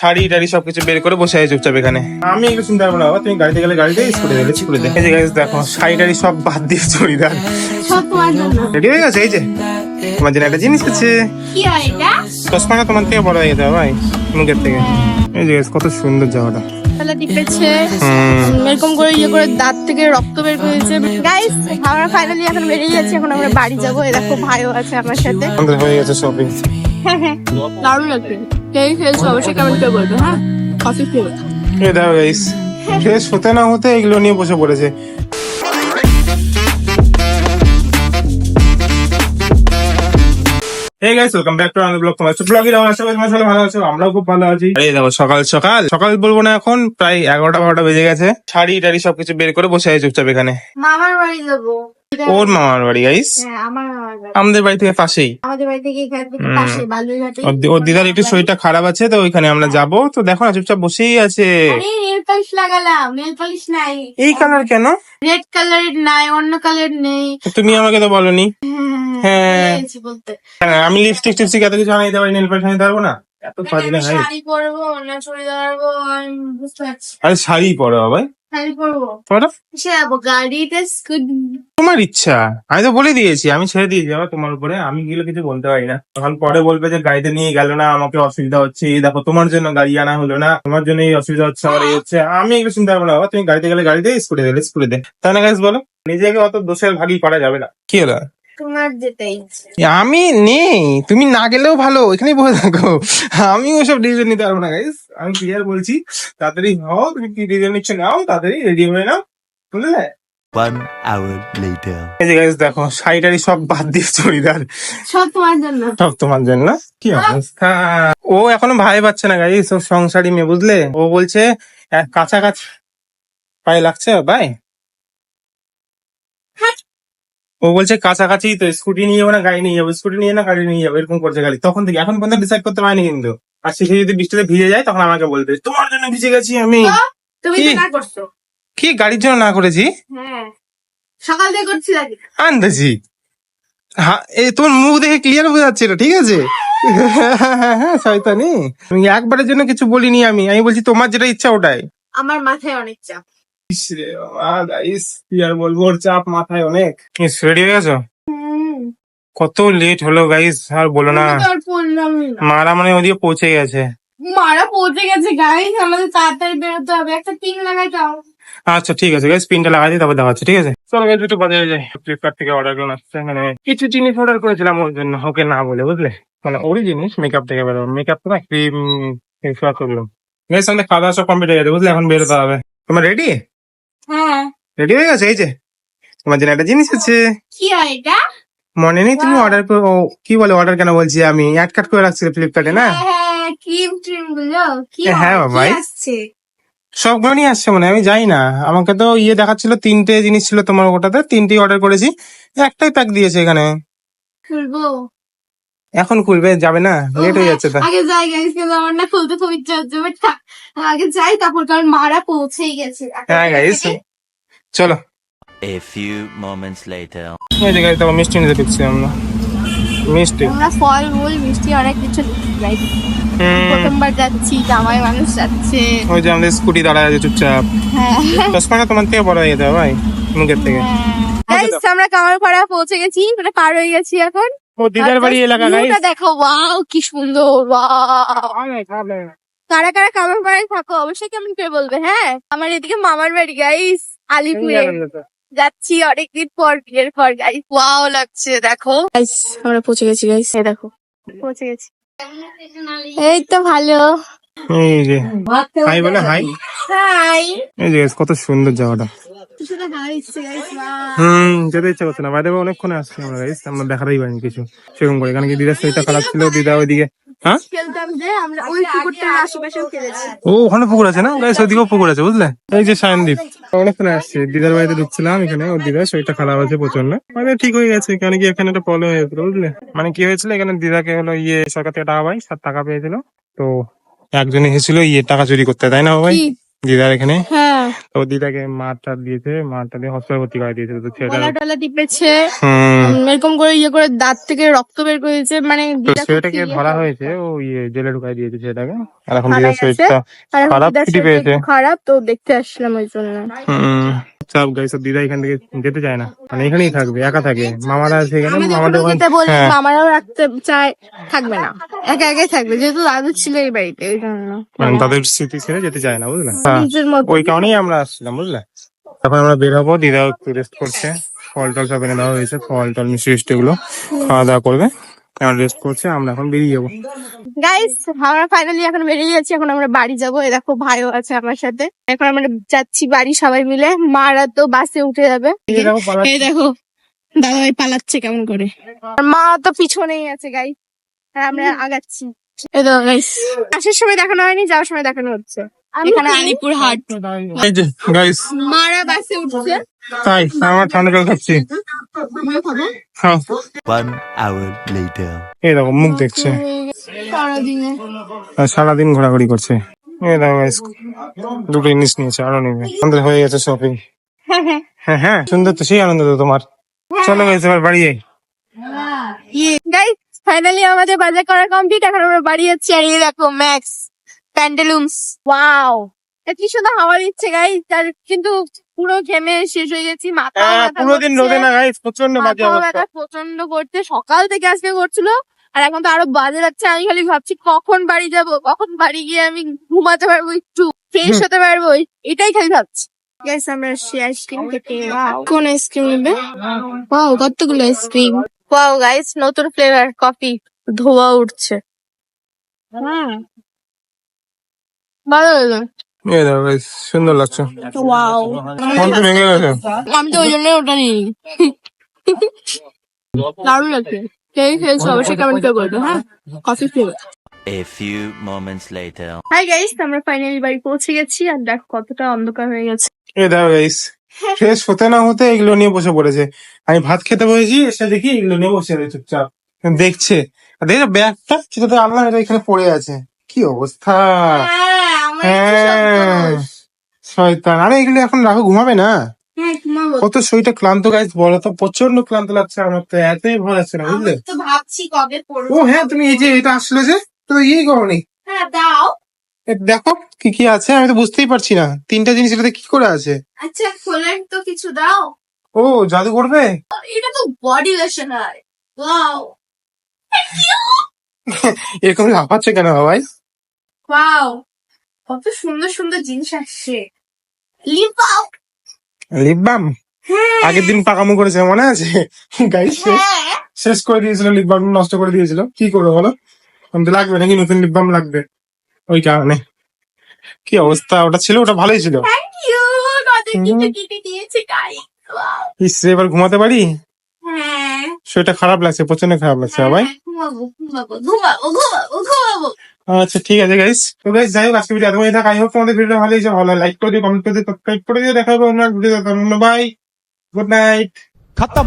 শাড়ি টাড়ি সবকিছু বের করে বসে আছে চুপচাপ এখানে। আমি এগুলো চিন্তা করব না বাবা, তুমি গাড়িতে গেলে গাড়িতে স্কুলে গেলে স্কুলে দেখে। যে guys দেখো শাড়ি টাড়ি সব বাদ দিয়ে চড়িদার। সব রেডি হয়ে গেছে? এই যে তোমার জন্য একটা জিনিস আছে। কি এটা? চশমাটা তোমার থেকে বড় হয়ে গেছে ভাই মুখের থেকে। এই যে কত সুন্দর হুম। এরকম করে ইয়ে করে দাঁত থেকে রক্ত বের করেছে গাইস আমরা ফাইনালি এখন বেরিয়ে যাচ্ছি এখন আমরা বাড়ি যাব। এই দেখো ভাইও আছে আমার সাথে। আমাদের হয়ে গেছে শপিং হ্যাঁ হ্যাঁ। দারুণ লাগছে কে খেয়েছো অবশ্যই কেমন করে বলবে হ্যাঁ? কফি এই গাইস ফ্রেশ হতে না হতে এগুলো নিয়ে বসে পড়েছে। Hey guys, welcome back to another vlog. তোমার ব্লগ এর আশা করি তোমরা সবাই ভালো আছো আমরাও খুব ভালো আছি। এই দেখো সকাল সকাল সকাল বলব না এখন প্রায় এগারোটা বারোটা বেজে গেছে। শাড়ি টাড়ি সবকিছু বের করে বসে আছে চুপচাপ এখানে। মামার বাড়ি যাব। ওর মামার বাড়ি গাইস হ্যাঁ আমাদের বাড়ি থেকে পাশেই। আমাদের বাড়ি থেকে এখান থেকে হুম। পাশে বালুরঘাটে ওর দিদার একটু শরীরটা খারাপ আছে তো ওইখানে আমরা যাব। তো দেখো না চুপচাপ বসেই আছে। আরে নেল পালিশ লাগালাম নেল পালিশ নাই। এই কালার কেন? রেড কালারের নাই অন্য কালার নেই। তুমি আমাকে তো বলনি। হ্যাঁ। হ্যাঁ, আমি লিপস্টিক টিপস্টিক এত কিছু আনাইতে পারি নেল পালিশ আনাইতে পারব না? এত কাজ না শাড়ি পরবো না চুড়িদার পরবো আমি বুঝতে পারছি। আরে শাড়ি পরো ভাই। স্কুটি তোমার ইচ্ছা। আমি তো বলে দিয়েছি আমি ছেড়ে দিয়ে যাব তোমার উপরে। আমি গেলে কিছু বলতে পারি না। তখন পরে বলবে যে গাড়িতে নিয়ে গেল না আমাকে অসুবিধা হচ্ছে। এই দেখো তোমার জন্য গাড়ি আনা হলো না। তোমার জন্য এই অসুবিধা হচ্ছে আমার এই হচ্ছে। আমি এগুলো চিন্তা করব না। বাবা, তুমি গাড়িতে গেলে গাড়িতে স্কুলে গেলে স্কুলে দে। তাই না গাছ বলো নিজেকে অত দোষের ভাগই করা যাবে না। কি হলো? তোমার যেতে আমি নেই তুমি না গেলেও ভালো এখানেই বসে থাকো। আমি ওসব ডিসিশন নিতে পারব না গাইস আমি ক্লিয়ার বলছি তাড়াতাড়ি হও তুমি কি ডিসিশন নিচ্ছ নাও তাড়াতাড়ি রেডি হয়ে নাও বুঝলে? One hour later. এই যে গাইস দেখো শাড়ি টাড়ি সব বাদ দিয়ে চড়িদার। সব তোমার জন্য। সব তোমার জন্য? কি অবস্থা? ও এখনও ভাই পাচ্ছে না গাইস ও সংসারী মেয়ে বুঝলে? ও বলছে এক কাছাকাছি পায়ে লাগছে ভাই ও বলছে কাছাকাছি তো স্কুটি নিয়ে যাব না গাড়ি নিয়ে যাব। স্কুটি নিয়ে না গাড়ি নিয়ে যাব এরকম করছে খালি তখন থেকে এখন পর্যন্ত ডিসাইড করতে পারিনি কিন্তু। আর শেষে যদি বৃষ্টিতে ভিজে যায় তখন আমাকে বলবে তোমার জন্য ভিজে গেছি আমি। কি? গাড়ির জন্য না করেছি? হ্যাঁ। সকাল থেকে করছি আন্দাজি। হ্যাঁ এই তোমার মুখ দেখে ক্লিয়ার বোঝা যাচ্ছে এটা ঠিক আছে? শয়তানি। আমি একবারের জন্য কিছু বলিনি আমি। আমি বলছি তোমার যেটা ইচ্ছা ওটাই। আমার মাথায় অনেক চাপ। ইস রে বাবা, guys, কি আর বলব? ওর চাপ মাথায় অনেক। রেডি হয়ে গেছো? কত লেট হলো গাইস আর বলো না। আর পড়লামই না। মারা মানে ওদিকে পৌঁছে গেছে। মারা পৌঁছে গেছে গাইস আমাদের তাড়াতাড়ি বেরোতে হবে। একটা পিন লাগাই দাও আচ্ছা ঠিক আছে গাইস পিনটা লাগাই দিই তারপর দেখাচ্ছি ঠিক আছে? চলো গাইস একটু বাজারে যাই। ফ্লিপকার্ট থেকে অর্ডার করলাম আসছে এখানে কিছু জিনিস অর্ডার করেছিলাম ওর জন্য ওকে না বলে বুঝলে? মানে ওরই জিনিস মেকআপ থেকে বেরোবো। মেকআপ তো না ক্রিম ফেস ওয়াশ করলাম গাইস আমাদের খাওয়া দাওয়া সব কমপ্লিট হয়ে গেছে বুঝলে? এখন বেরোতে হবে। তোমার রেডি হ্যাঁ। রেডি হয়ে গেছে? এই যে তোমার জন্য একটা জিনিস আছে। কি হয় এটা? মনে নেই তুমি অর্ডার করে কি বলে অর্ডার কেন বলছি আমি? অ্যাড কাট করে রাখছি ফ্লিপকার্টে না? হ্যাঁ ক্রিম ট্রিমগুলো। কি এ, হ্যাঁ, হয়? আসছে? সবগুলো নিয়ে আসছে মানে আমি যাই না। আমাকে তো ইয়ে দেখাচ্ছিল তিনটে জিনিস ছিল তোমার ওটাতে তিনটেই অর্ডার করেছি। একটাই প্যাক দিয়েছে এখানে। খুলবো। এখন খুলবে যাবে না? লেট হয়ে হ্যাঁ, যাচ্ছে তো। আগে যাই গাইস কিন্তু আমার না খুলতে খুব ইচ্ছা হচ্ছে বাট আগে যাই তারপর কারণ মারা পৌঁছেই গেছে। হ্যাঁ গাইস চলো। A few moments later. এই যে গাইস তখন মিষ্টি নিতে ঢুকছি আমরা। মিষ্টি। আমরা ফল মূল মিষ্টি অনেক কিছু হুম, প্রথমবার যাচ্ছি জামাই মানুষ যাচ্ছে। ওই যে আমাদের স্কুটি দাঁড়ায় আছে চুপচাপ। হ্যাঁ। চশমাটা তোমার থেকে বড় হয়ে যেতে ভাই মুখের থেকে। গাইস আমরা কামারপাড়া পৌঁছে গেছি মানে পার হয়ে গেছি এখন। ও দিদার বাড়ি এলাকা গাইস দেখো ওয়াও কি সুন্দর ওয়াও। কারা কারা কামারপাড়ায় থাকো অবশ্যই কেমন করে বলবে হ্যাঁ? আমার এদিকে মামার বাড়ি গাইস আলিপুরে। যাচ্ছি অনেকদিন পর বিয়ের পর গাইস ওয়াও লাগছে দেখো। গাইস আমরা পৌঁছে গেছি গাইস এই দেখো পৌঁছে গেছি। এই তো ভালো। এই যে হাই বলে হাই হাই এই যে কত সুন্দর জায়গাটা। যেতে করছে না। আমরা কিছু। সেরকম করে কি দিদার শরীরটা খারাপ ছিল, দিদা হ্যাঁ? ও, ওখানে পুকুর আছে না? পুকুর আছে, বুঝলে? সায়নদীপ। দিদার বাড়িতে ঢুকছিলাম এখানে, ওর দিদার শরীরটা খারাপ আছে প্রচণ্ড। মানে ঠিক হয়ে গেছে, কারণ কি এখানে একটা প্রবলেম হয়েছিল বুঝলে? মানে কি হয়েছিল, এখানে দিদাকে হলো ইয়ে সরকার থেকে টাকা পাই সাত টাকা পেয়েছিল। তো একজনে এসেছিল ইয়ে টাকা চুরি করতে, তাই না ভাই? দিদার এখানে? হ্যাঁ। তো দিদাকে মারটা দিয়েছে মারটা দিয়ে হসপিটাল ভর্তি করে দিয়েছে। তো ছেলেটা গলা টিপেছে। এরকম করে ইয়ে করে দাঁত থেকে রক্ত বের করেছে মানে ছেলেটাকে ধরা হয়েছে ও ইয়ে জেলে ঢুকাই দিয়েছে ছেলেটাকে। আর এখন দিদার শরীরটা খারাপ পেয়েছে। খারাপ তো দেখতে আসলাম ওই জন্য। চাপ গাইস দিদা এখান থেকে যেতে চায় না। মানে এখানেই থাকবে একা থাকে। মামারা আছে এখানে মামাদের যেতে বলি হ্যাঁ। মামারাও রাখতে চায় থাকবে না। একা একাই থাকবে যেহেতু দাদু ছিল এই বাড়িতে ওই জন্য। মানে তাদের স্মৃতি ছেড়ে যেতে চায় না বুঝলে? হ্যাঁ। ওই কারণেই আমরা আসছিলাম বুঝলে? এখন আমরা বের হব দিদা একটু রেস্ট করছে। ফল টল সব এনে দেওয়া হয়েছে ফল টল মিষ্টি মিষ্টি এগুলো খাওয়া দাওয়া করবে। রেস্ট করছে আমরা এখন বেরিয়ে যাব। গাইস আমরা ফাইনালি এখন বেরিয়ে যাচ্ছি এখন আমরা বাড়ি যাব। এই দেখো ভাইও আছে আমার সাথে। এখন আমরা যাচ্ছি বাড়ি সবাই মিলে। মারা তো বাসে উঠে যাবে। এই দেখো দাদা ভাই পালাচ্ছে কেমন করে। আর মা তো পিছনেই আছে গাই আমরা আগাচ্ছি। এই দেখো গাইস আসার সময় দেখানো হয়নি যাওয়ার সময় দেখানো হচ্ছে। এখানে আলিপুর হাট। গাইস মারা বাসে উঠছে। তাই আমার ঠান্ডা জল খাচ্ছি। Later. এই দেখো মুখ দেখছে। সারাদিন ঘোরাঘুরি করছে। এই দেখো দুটো জিনিস নিয়েছে আরও নেবে। আমাদের হয়ে গেছে শপিং হ্যাঁ হ্যাঁ সুন্দর তো সেই আনন্দ তো তোমার। চলো গাইস এবার বাড়ি যাই। ফাইনালি আমাদের বাজার করা কমপ্লিট এখন আমরা বাড়ি যাচ্ছি আর এই দেখো ম্যাক্স প্যান্ডেলুমস ওয়াও কি সুন্দর হাওয়া দিচ্ছে গাইস তার কিন্তু পুরো ঘেমে শেষ হয়ে গেছি মাথা হ্যাঁ, পুরো দিন রোদে না গাইস প্রচণ্ড বাজে অবস্থা। প্রচণ্ড করতে সকাল থেকে আজকে করছিল আর এখন তো আরও বাজে যাচ্ছে আমি খালি ভাবছি কখন বাড়ি যাব কখন বাড়ি গিয়ে আমি ঘুমাতে পারব একটু ফ্রেশ হতে পারব এটাই খালি ভাবছি। গাইস আমরা আইসক্রিম খেতে কোন আইসক্রিম নেবে? ওয়াও কতগুলো আইসক্রিম? ওয়াও গাইস নতুন ফ্লেভার কফি ধোয়া উঠছে। হুম ভালো দেখো গাইস সুন্দর লাগছে ওয়াও ভেঙে গেছে আমি তো ওই জন্য ওটা নিই দারুণ লাগছে কে খেয়েছো অবশ্যই কেমন করে বলব হ্যাঁ coffee flavour A few moments later. Hi guys আমরা ফাইনালি বাড়ি পৌঁছে গেছি আর দেখো কতটা অন্ধকার হয়ে গেছে এই দেখো গাইস ফ্রেশ হতে না হতে এগুলো নিয়ে বসে পড়েছে আমি ভাত খেতে বসেছি এসে দেখি এগুলো নিয়ে বসে আছে চুপচাপ দেখছে আর দেখো ব্যাগটা যেটাতে আনলাম এটা এখানে পড়ে আছে কি অবস্থা শয়তান। আরে এগুলো এখন রাখো ঘুমাবে না? হ্যাঁ কত শরীরটা ক্লান্ত গাইস বলো তো প্রচণ্ড ক্লান্ত লাগছে আমার তো এতই ভালো লাগছে না বুঝলে? তো ভাবছি কবে ও হ্যাঁ তুমি এই যে এটা আসলে যে তো ইয়ে করনি। হ্যাঁ দাও। দেখো কি কি আছে আমি তো বুঝতেই পারছি না। তিনটা জিনিস এটাতে কি করে আছে? আচ্ছা খোলেন তো কিছু দাও। ও জাদু করবে? এটা তো বডি লোশন হয় ওয়াও। এরকম লাফাচ্ছে কেন ভাই ওয়াও। কত সুন্দর সুন্দর জিনিস আসছে। Lip balm. আগের দিন পাকামো করেছে মনে আছে? গাইস হ্যাঁ। শেষ করে দিয়েছিল লিপ বাম নষ্ট করে দিয়েছিল। কি করব বলো? আমি তো লাগবে নাকি নতুন লিপ বাম লাগবে? ওই কারণে। কি অবস্থা? ওটা ছিল ওটা ভালোই ছিল। এবার ঘুমাতে পারি? হ্যাঁ। শরীরটা খারাপ লাগছে প্রচণ্ড খারাপ লাগছে ভাই। হ্যাঁ, ঘুমাবো ঘুমাবো ঘুমাবো ঘুমাবো ঘুমাবো। আচ্ছা ঠিক আছে গাইস তো গাইস যাই হোক আজকে ভিডিও এতক্ষণ থাক। আই হোপ তোমাদের ভিডিও ভালো হয়েছে। ভালো লাইক করে দিও কমেন্ট করে দিও সাবস্ক্রাইব করে দিও। দেখা হবে অন্য ভিডিও বাই গুড নাইট খতম